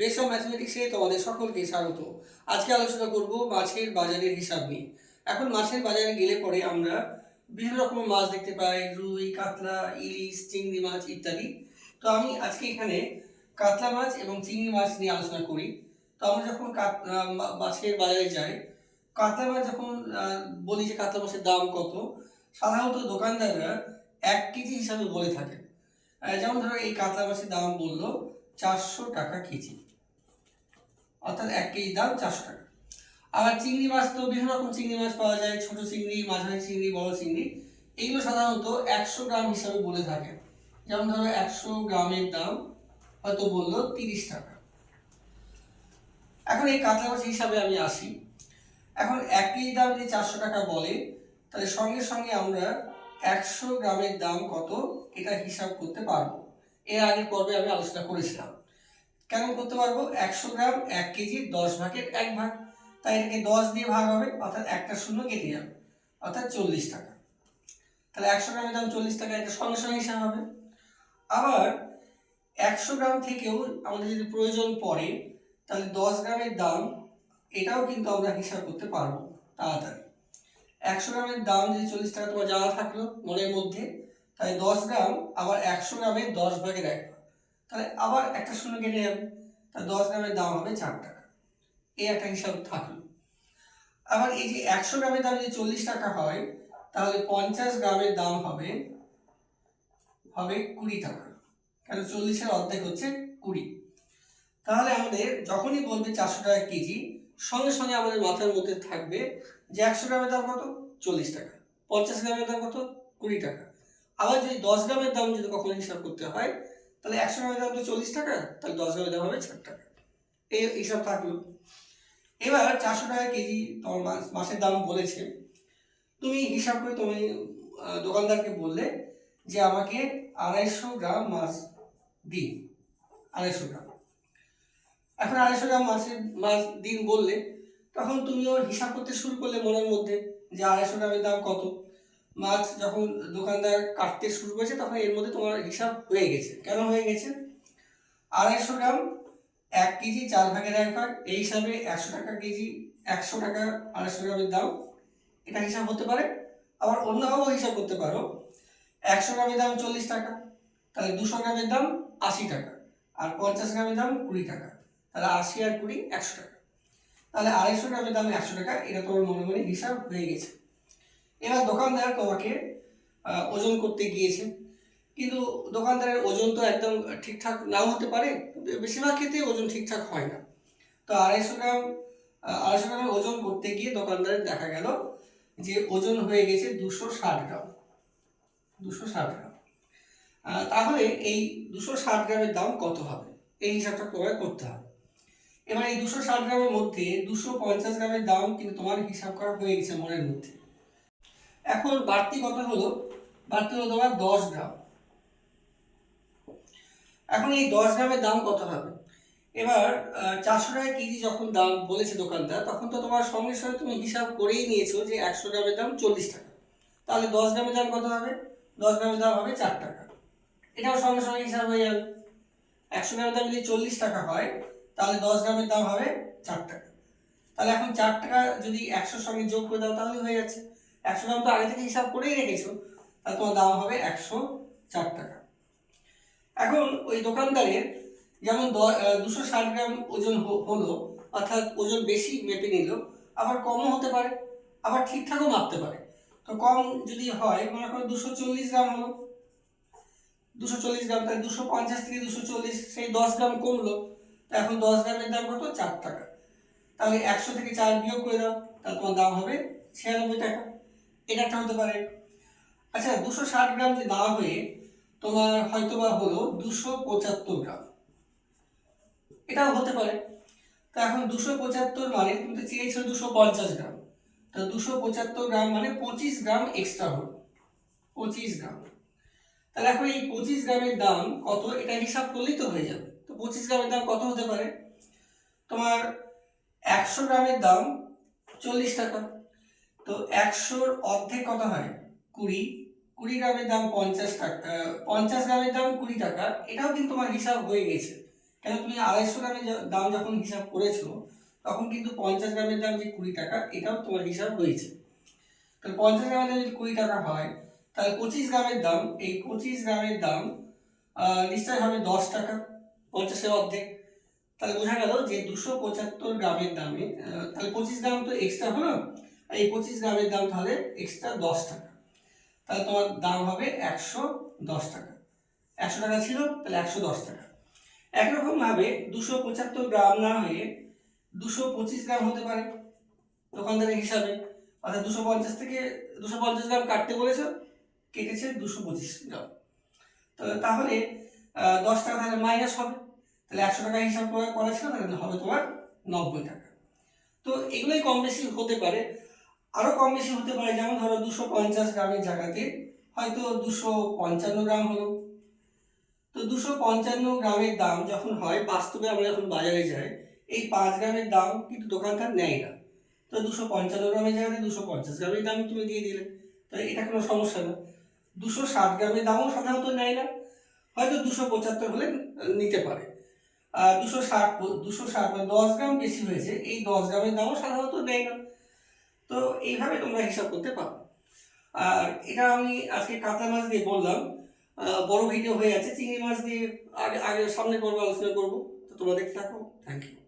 Base of ম্যাথমেটিক্সে তোমাদের সকলকে স্বাগত। আজকে আলোচনা করব মাছের বাজারের হিসাব নিয়ে। এখন মাছের বাজারে গেলে পরে আমরা বিভিন্ন রকমের মাছ দেখতে পাই, রুই, কাতলা, ইলিশ, চিংড়ি মাছ ইত্যাদি। তো আমি আজকে এখানে কাতলা মাছ এবং চিংড়ি মাছ নিয়ে আলোচনা করি। তো আমরা যখন মাছের বাজারে যাই, কাতলা মাছ যখন বলি যে কাতলা মাছের দাম কত, সাধারণত দোকানদাররা এক কেজি হিসাবে বলে থাকে যেমন ধরো এই কাতলা মাছের দাম বলল চারশো টাকা কেজি। অর্থাৎ এক কেজি দাম চারশো টাকা। আবার চিংড়ি মাছ তো বিভিন্ন রকম চিংড়ি মাছ পাওয়া যায়, ছোট চিংড়ি, মাঝারি চিংড়ি, বড় চিংড়ি। এইগুলো সাধারণত একশো গ্রাম হিসাবে বলে থাকে যেমন ধরো একশো গ্রামের দাম হয়তো বলল তিরিশ টাকা। এখন এই কাতলা মাছ হিসাবে আমি আসি। এখন এক কেজি দাম যদি চারশো টাকা বলে, তাহলে সঙ্গে সঙ্গে আমরা একশো গ্রামের দাম কত, এটা হিসাব করতে পারব। এর আগের পর্বে আমি আলোচনা করেছিলাম। কেন করতে পারব? একশো গ্রাম, এক কেজি, দশ ভাগের এক ভাগ। তাই এটাকে দশ দিয়ে ভাগ হবে, অর্থাৎ একটা শূন্য কেটে যাবে, অর্থাৎ চল্লিশ টাকা। তাহলে একশো গ্রামের দাম চল্লিশ টাকা, এটা সঙ্গে সঙ্গে হিসাব হবে। আবার একশো গ্রাম থেকেও আমাদের যদি প্রয়োজন পড়ে, তাহলে দশ গ্রামের দাম, এটাও কিন্তু আমরা হিসাব করতে পারব, তাড়াতাড়ি। একশো গ্রামের দাম যদি চল্লিশ টাকা তোমার জানা থাকল মনের মধ্যে তাই দশ গ্রাম, আবার একশো গ্রামের দশ ভাগের এক তাহলে আবার একটা শূন্য কেটে যাবে। তাহলে দশ গ্রামের দাম হবে চার টাকা। এই একটা হিসাব থাকল। আবার এই যে একশো গ্রামের দাম যদি চল্লিশ টাকা হয়, তাহলে পঞ্চাশ গ্রামের দাম হবে হবে কুড়ি টাকা। কেন চল্লিশের অর্ধেক হচ্ছে কুড়ি। তাহলে আমাদের যখনই বলবে চারশো টাকা কেজি, সঙ্গে সঙ্গে আমাদের মাথার মধ্যে থাকবে যে একশো গ্রামের দাম কত? চল্লিশ টাকা। পঞ্চাশ গ্রামের দাম কত? কুড়ি টাকা। আবার যদি দশ গ্রামের দাম যদি কখনো হিসাব করতে হয় তাহলে একশো গ্রামের দাম তো চল্লিশ টাকা, তাহলে দশ গ্রামের দাম হবে ষাট টাকা। এই হিসাব থাকল। এবার চারশো টাকা কেজি তোমার মাছ, মাছের দাম বলেছে। তুমি হিসাব করে তুমি দোকানদারকে বললে যে আমাকে আড়াইশো গ্রাম মাছ দিন, আড়াইশো গ্রাম। এখন আড়াইশো গ্রাম মাছের, মাছ দিন বললে, তখন তুমিও হিসাব করতে শুরু করলে মনের মধ্যে যে আড়াইশো গ্রামের দাম কত। মাছ যখন দোকানদার কাটতে শুরু করেছে, তখন এর মধ্যে তোমার হিসাব হয়ে গেছে। কেন হয়ে গেছে? আড়াইশো গ্রাম, এক কেজি, চার ভাগের এক ভাগ, এই হিসাবে একশো টাকা কেজি, একশো টাকা আড়াইশো গ্রামের দাম। এটা হিসাব হতে পারে। আবার অন্যভাবেও হিসাব করতে পারো। একশো গ্রামের দাম চল্লিশ টাকা, তাহলে দুশো গ্রামের দাম আশি টাকা, আর পঞ্চাশ গ্রামের দাম কুড়ি টাকা, তাহলে আশি আর কুড়ি একশো টাকা। তাহলে আড়াইশো গ্রামের দাম একশো টাকা, এটা তোমার মনে মনে হিসাব হয়ে গেছে। এবার দোকানদার তোমাকে ওজন করতে গিয়েছে। কিন্তু দোকানদারের ওজন তো একদম ঠিকঠাক নাও হতে পারে, বেশিরভাগ ক্ষেত্রে ওজন ঠিকঠাক হয় না। তো আড়াইশো গ্রাম আড়াইশো গ্রামের ওজন করতে গিয়ে দোকানদারের দেখা গেল যে ওজন হয়ে গেছে দুশো ষাট গ্রাম। দুশো ষাট গ্রাম। তাহলে এই দুশো ষাট গ্রামের দাম কত হবে? এই হিসাবটা তোমায় করতে হবে। এবার এই দুশো ষাট গ্রামের মধ্যে দুশো পঞ্চাশ গ্রামের দাম কিন্তু তোমার হিসাব করা হয়ে গেছে মনের মধ্যে। এখন বাড়তি কত হলো? বাড়তি হলো তোমার দশ গ্রাম। এখন এই দশ গ্রামের দাম কত হবে? এবার চারশো টাকা কেজি যখন দাম বলেছে দোকানদার তখন তো তোমার সঙ্গে সঙ্গে তুমি হিসাব করেই নিয়েছো যে একশো গ্রামের দাম চল্লিশ টাকা। তাহলে দশ গ্রামের দাম কত হবে? দশ গ্রামের দাম হবে চার টাকা। এটাও সঙ্গে সঙ্গে হিসাব হয়ে যাবে। একশো গ্রামের দাম যদি চল্লিশ টাকা হয়, তাহলে দশ গ্রামের দাম হবে চার টাকা। তাহলে এখন চার টাকা যদি একশোর সঙ্গে যোগ করে দাও, তাহলে হয়ে যাচ্ছে। একশো গ্রাম তো আগে থেকে হিসাব করেই রেখেছো, তাহলে তোমার দাম হবে একশো চার টাকা। এখন ওই দোকানদারের যেমন দুশো ষাট গ্রাম ওজন হলো, অর্থাৎ ওজন বেশি মেপে নিল, আবার কমও হতে পারে, আবার ঠিকঠাকও মাপতে পারে। তো কম যদি হয়, মনে করো দুশো চল্লিশ গ্রাম হলো, দুশো চল্লিশ গ্রাম, তাহলে দুশো পঞ্চাশ থেকে দুশো চল্লিশ, সেই দশ গ্রাম কমলো, তা এখন দশ গ্রামের দাম কত? চার টাকা। তাহলে একশো থেকে চার বিয়োগ করে দাও, তাহলে তোমার দাম হবে ছিয়ানব্বই টাকা। এটা একটা হতে পারে। আচ্ছা দুশো ষাট গ্রাম যে না হয়ে তোমার হয়তো বা হলো দুশো পঁচাত্তর গ্রাম। এটাও হতে পারে। তা এখন দুশো পঁচাত্তর মানে তুমি তো চেয়েছিল দুশো পঞ্চাশ গ্রাম। তা দুশো পঁচাত্তর গ্রাম মানে পঁচিশ গ্রাম এক্সট্রা হলো। পঁচিশ গ্রাম। তাহলে এখন এই পঁচিশ গ্রামের দাম কত এটা হিসাব করলেই তো হয়ে যাবে। তো পঁচিশ গ্রামের দাম কত হতে পারে? তোমার একশো গ্রামের দাম চল্লিশ টাকা। তো একশোর অর্ধেক কত হয়? কুড়ি। কুড়ি গ্রামের দাম পঞ্চাশ টাকা পঞ্চাশ গ্রামের দাম কুড়ি টাকা। এটাও কিন্তু তোমার হিসাব হয়ে গেছে। কেন তুমি আড়াইশো গ্রামের দাম যখন হিসাব করেছ তখন কিন্তু পঞ্চাশ গ্রামের দাম যে কুড়ি টাকা এটাও তোমার হিসাব রয়েছে তাহলে পঞ্চাশ গ্রামের দাম যদি কুড়ি টাকা হয় তাহলে পঁচিশ গ্রামের দাম এই পঁচিশ গ্রামের দাম আহ, নিশ্চয়ই হবে দশ টাকা পঞ্চাশের অর্ধেক। তাহলে বোঝা গেল যে দুশো পঁচাত্তর গ্রামের দামে তাহলে পঁচিশ গ্রাম তো এক্সট্রা হলো। এই পঁচিশ গ্রামের দাম তাহলে এক্সট্রা দশ টাকা। তাহলে তোমার দাম হবে একশো দশ টাকা। একশো টাকা ছিল, তাহলে একশো দশ টাকা। একরকম ভাবে দুশো পঁচাত্তর গ্রাম না হয়ে দুশো পঁচিশ গ্রাম হতে পারে দোকানদারের হিসাবে। অর্থাৎ দুশো পঞ্চাশ থেকে দুশো পঞ্চাশ গ্রাম কাটতে বলেছ, কেটেছে দুশো পঁচিশ গ্রাম। তাহলে দশ টাকা তাহলে মাইনাস হবে। তাহলে একশো টাকা হিসাব করা ছিল, তাহলে হবে তোমার নব্বই টাকা। তো এগুলোই কম বেশি হতে পারে। আরও কম বেশি হতে পারে, যেমন ধরো দুশো পঞ্চাশ গ্রামের জায়গাতে, হয়তো দুশো পঞ্চান্ন গ্রাম হলো। তো দুশো পঞ্চান্ন গ্রামের দাম যখন হয়, বাস্তবে আমরা যখন বাজারে যাই, এই পাঁচ গ্রামের দাম কিন্তু দোকানদার নেয় না। তো দুশো পঞ্চান্ন গ্রামের জায়গাতে দুশো পঞ্চাশ গ্রামের দাম তুমি দিয়ে দিলে, তো এটা কোনো সমস্যা না। দুশো ষাট গ্রামের দামও সাধারণত নেয় না, হয়তো দুশো পঁচাত্তর হলে নিতে পারে। দুশো ষাট দুশো ষাট দশ গ্রাম বেশি হয়েছে, এই দশ গ্রামের দামও সাধারণত নেয় না। তো এইভাবে তোমরা হিসাব করতে পারো। আর এটা আমি আজকে কাঁচা মাছ দিয়ে বললাম। বড় ভিডিও হয়ে আছে, চিংড়ি মাছ দিয়ে আগে আগে সামনে করব আলোচনা করব। তো তোমরা দেখতে থাকো। Thank you